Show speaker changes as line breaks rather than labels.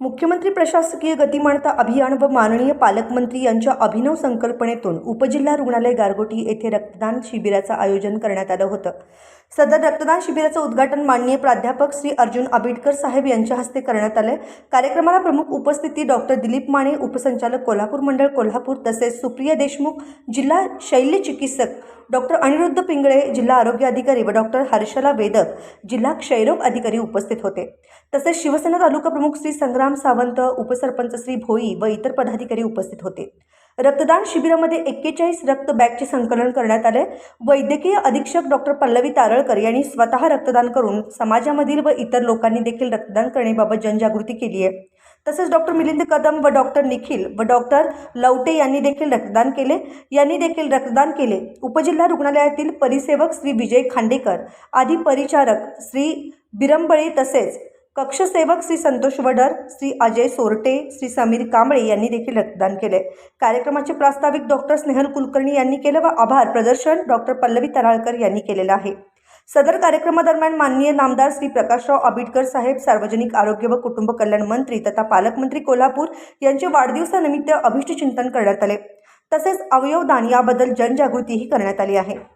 मुख्यमंत्री प्रशासकीय गतिमानता अभियान व माननीय पालकमंत्री यांच्या अभिनव संकल्पनेतून उपजिल्हा रुग्णालय गारगोटी येथे रक्तदान शिबिराचं आयोजन करण्यात आलं होतं. सदर रक्तदान शिबिराचं उद्घाटन माननीय प्राध्यापक श्री अर्जुन आबिडकर साहेब यांच्या हस्ते करण्यात आले. कार्यक्रमाला प्रमुख उपस्थिती डॉक्टर दिलीप माने उपसंचालक कोल्हापूर मंडळ कोल्हापूर तसेच सुप्रिया देशमुख जिल्हा शैल्य चिकित्सक डॉक्टर अनिरुद्ध पिंगळे जिल्हा आरोग्य अधिकारी व डॉक्टर हर्षला वेदक जिल्हा क्षयरोग अधिकारी उपस्थित होते. तसेच शिवसेना तालुका प्रमुख श्री संग्राम सावंत उपसरपंच श्री भोई व इतर पदाधिकारी उपस्थित होते. रक्तदान शिबिरामध्ये एक्केचाळीस रक्त बॅगचे संकलन करण्यात आले. वैद्यकीय अधीक्षक डॉक्टर पल्लवी तारळकर यांनी स्वतः रक्तदान करून समाजामधील व इतर लोकांनी देखील रक्तदान करण्याबाबत जनजागृती केली आहे. तसेच डॉक्टर मिलिंद कदम व डॉक्टर निखिल व डॉक्टर लवटे यांनी देखील रक्तदान केले. यांनी देखील रक्तदान केले. उपजिल्हा रुग्णालयातील परिसेवक श्री विजय खांडेकर आदी परिचारक श्री बिरंबळे तसेच कक्षसेवक श्री संतोष वडर श्री अजय सोरटे श्री समीर कांबळे यांनी देखील रक्तदान केले कार्यक्रमाचे प्रास्ताविक डॉक्टर स्नेहल कुलकर्णी यांनी केलं व आभार प्रदर्शन डॉक्टर पल्लवी तराळकर यांनी केलेलं आहे. सदर कार्यक्रमादरम्यान माननीय नामदार श्री प्रकाशराव आबिटकर साहेब सार्वजनिक आरोग्य व कुटुंब कल्याण मंत्री तथा पालकमंत्री कोल्हापूर यांचे वाढदिवसानिमित्त अभिष्टचिंतन करण्यात आले. तसेच अवयवदान याबद्दल जनजागृतीही करण्यात आली आहे.